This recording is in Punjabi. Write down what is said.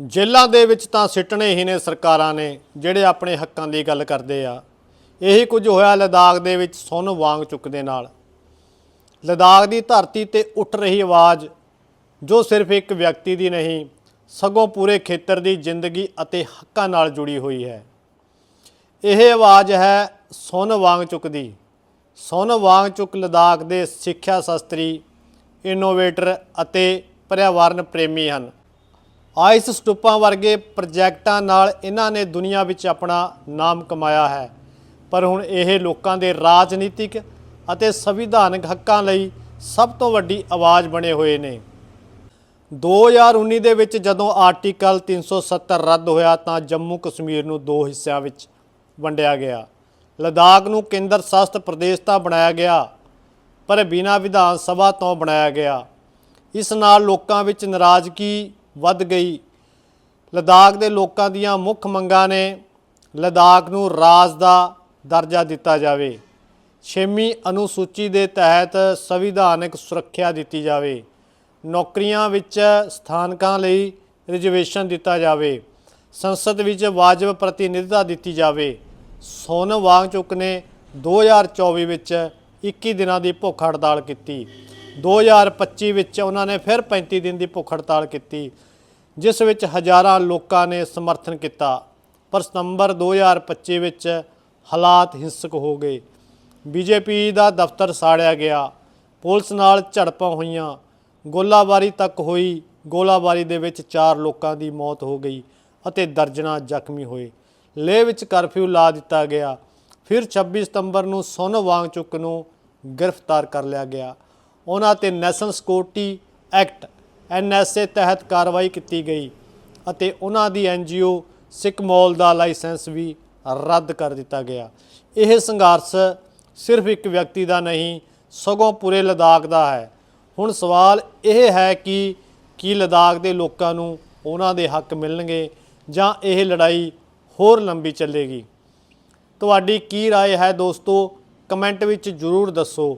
ਜੇਲ੍ਹਾਂ ਦੇ ਵਿੱਚ ਤਾਂ ਸਿੱਟਣੇ ਹੀ ਨੇ ਸਰਕਾਰਾਂ ਨੇ, ਜਿਹੜੇ ਆਪਣੇ ਹੱਕਾਂ ਦੀ ਗੱਲ ਕਰਦੇ ਆ। ਇਹੀ ਕੁਝ ਹੋਇਆ ਲਦਾਖ ਦੇ ਵਿੱਚ ਸੁੰਨ ਵਾਂਗ ਚੁੱਕ ਦੇ ਨਾਲ। ਲਦਾਖ ਦੀ ਧਰਤੀ ਤੇ ਉੱਠ ਰਹੀ ਆਵਾਜ਼, ਜੋ ਸਿਰਫ ਇੱਕ ਵਿਅਕਤੀ ਦੀ ਨਹੀਂ, ਸਗੋਂ ਪੂਰੇ ਖੇਤਰ ਦੀ ਜ਼ਿੰਦਗੀ ਅਤੇ ਹੱਕਾਂ ਨਾਲ ਜੁੜੀ ਹੋਈ ਹੈ। ਇਹ ਆਵਾਜ਼ ਹੈ ਸੁੰਨ ਵਾਂਗ ਚੁੱਕਦੀ ਸੁੰਨ ਵਾਂਗ ਚੁੱਕ ਲਦਾਖ ਦੇ ਸਿੱਖਿਆ ਸ਼ਾਸਤਰੀ ਇਨੋਵੇਟਰ ਅਤੇ ਪਰਿਆਵਰਨ ਪ੍ਰੇਮੀ ਹਨ। ਆਈਸ ਸਟੂਪਾਂ ਵਰਗੇ ਪ੍ਰੋਜੈਕਟਾਂ ਨਾਲ ਇਹਨਾਂ ਨੇ ਦੁਨੀਆ ਵਿੱਚ ਆਪਣਾ ਨਾਮ ਕਮਾਇਆ ਹੈ। ਪਰ ਹੁਣ ਇਹ ਲੋਕਾਂ ਦੇ ਰਾਜਨੀਤਿਕ ਅਤੇ ਸੰਵਿਧਾਨਕ ਹੱਕਾਂ ਲਈ ਸਭ ਤੋਂ ਵੱਡੀ ਆਵਾਜ਼ ਬਣੇ ਹੋਏ ਨੇ। 2019 ਦੇ ਵਿੱਚ ਜਦੋਂ ਆਰਟੀਕਲ 370 ਰੱਦ ਹੋਇਆ ਤਾਂ ਜੰਮੂ ਕਸ਼ਮੀਰ ਨੂੰ ਦੋ ਹਿੱਸਿਆਂ ਵਿੱਚ ਵੰਡਿਆ ਗਿਆ। ਲਦਾਖ ਨੂੰ ਕੇਂਦਰ ਸ਼ਾਸਤ ਪ੍ਰਦੇਸ਼ ਤਾਂ ਬਣਾਇਆ ਗਿਆ, ਪਰ ਬਿਨਾਂ ਵਿਧਾਨ ਸਭਾ ਤੋਂ ਬਣਾਇਆ ਗਿਆ। ਇਸ ਨਾਲ ਲੋਕਾਂ ਵਿੱਚ ਨਾਰਾਜ਼ਗੀ ਵੱਧ ਗਈ। ਲਦਾਖ ਦੇ ਲੋਕਾਂ ਦੀਆਂ ਮੁੱਖ ਮੰਗਾਂ ਨੇ ਲਦਾਖ ਨੂੰ ਰਾਜ ਦਾ ਦਰਜਾ ਦਿੱਤਾ ਜਾਵੇ। ਛੇਵੀਂ ਅਨੁਸੂਚੀ ਦੇ ਤਹਿਤ ਸੰਵਿਧਾਨਕ ਸੁਰੱਖਿਆ ਦਿੱਤੀ ਜਾਵੇ। ਨੌਕਰੀਆਂ ਵਿੱਚ ਸਥਾਨਕਾਂ ਲਈ ਰਿਜ਼ਰਵੇਸ਼ਨ ਦਿੱਤਾ ਜਾਵੇ। ਸੰਸਦ ਵਿੱਚ ਵਾਜਬ ਪ੍ਰਤੀਨਿਧਤਾ ਦਿੱਤੀ ਜਾਵੇ। ਸੋਨ ਵਾਂਗਚੁਕ ਨੇ 2024 ਵਿੱਚ 21 ਦਿਨਾਂ ਦੀ ਭੁੱਖ ਹੜਤਾਲ ਕੀਤੀ। 2025 ਵਿੱਚ ਉਹਨਾਂ ਨੇ ਫਿਰ 35 ਦਿਨ ਦੀ ਭੁੱਖ ਹੜਤਾਲ ਕੀਤੀ, ਜਿਸ ਵਿੱਚ ਹਜ਼ਾਰਾਂ ਲੋਕਾਂ ਨੇ ਸਮਰਥਨ ਕੀਤਾ। ਪਰ ਸਤੰਬਰ 2025 ਵਿੱਚ ਹਾਲਾਤ ਹਿੰਸਕ ਹੋ ਗਏ। ਬੀਜੇਪੀ ਦਾ ਦਫ਼ਤਰ ਸਾੜਿਆ ਗਿਆ। ਪੁਲਿਸ ਨਾਲ ਝੜਪਾਂ ਹੋਈਆਂ। ਗੋਲਾਬਾਰੀ ਤੱਕ ਹੋਈ। ਗੋਲਾਬਾਰੀ ਦੇ ਵਿੱਚ 4 ਲੋਕਾਂ ਦੀ ਮੌਤ ਹੋ ਗਈ ਅਤੇ ਦਰਜਨਾਂ ਜ਼ਖਮੀ ਹੋਏ। ਲੇਹ ਵਿੱਚ ਕਰਫਿਊ ਲਾ ਦਿੱਤਾ ਗਿਆ। ਫਿਰ 26 ਸਤੰਬਰ ਨੂੰ ਸੋਨ ਵਾਂਗਚੁਕ ਨੂੰ ਗ੍ਰਿਫਤਾਰ ਕਰ ਲਿਆ ਗਿਆ। ਉਹਨਾਂ ਤੇ ਨੈਸ਼ਨਲ ਸਿਕਿਉਰਿਟੀ ਐਕਟ ਐਨਐਸਏ ਤਹਿਤ ਕਾਰਵਾਈ ਕੀਤੀ ਗਈ ਅਤੇ ਉਹਨਾਂ ਦੀ ਐਨਜੀਓ ਸਿੱਕਮੋਲ ਦਾ ਲਾਇਸੈਂਸ ਵੀ ਰੱਦ ਕਰ ਦਿੱਤਾ ਗਿਆ ਇਹ ਸੰਘਰਸ਼ ਸਿਰਫ ਇੱਕ ਵਿਅਕਤੀ ਦਾ ਨਹੀਂ ਸਗੋਂ ਪੂਰੇ ਲਦਾਖ ਦਾ ਹੈ ਹੁਣ ਸਵਾਲ ਇਹ ਹੈ ਕਿ ਕੀ ਲਦਾਖ ਦੇ ਲੋਕਾਂ ਨੂੰ ਉਹਨਾਂ ਦੇ ਹੱਕ ਮਿਲਣਗੇ ਜਾਂ ਇਹ ਲੜਾਈ ਹੋਰ ਲੰਬੀ ਚੱਲੇਗੀ ਤੁਹਾਡੀ ਕੀ رائے ਹੈ ਦੋਸਤੋ ਕਮੈਂਟ ਵਿੱਚ ਜਰੂਰ ਦੱਸੋ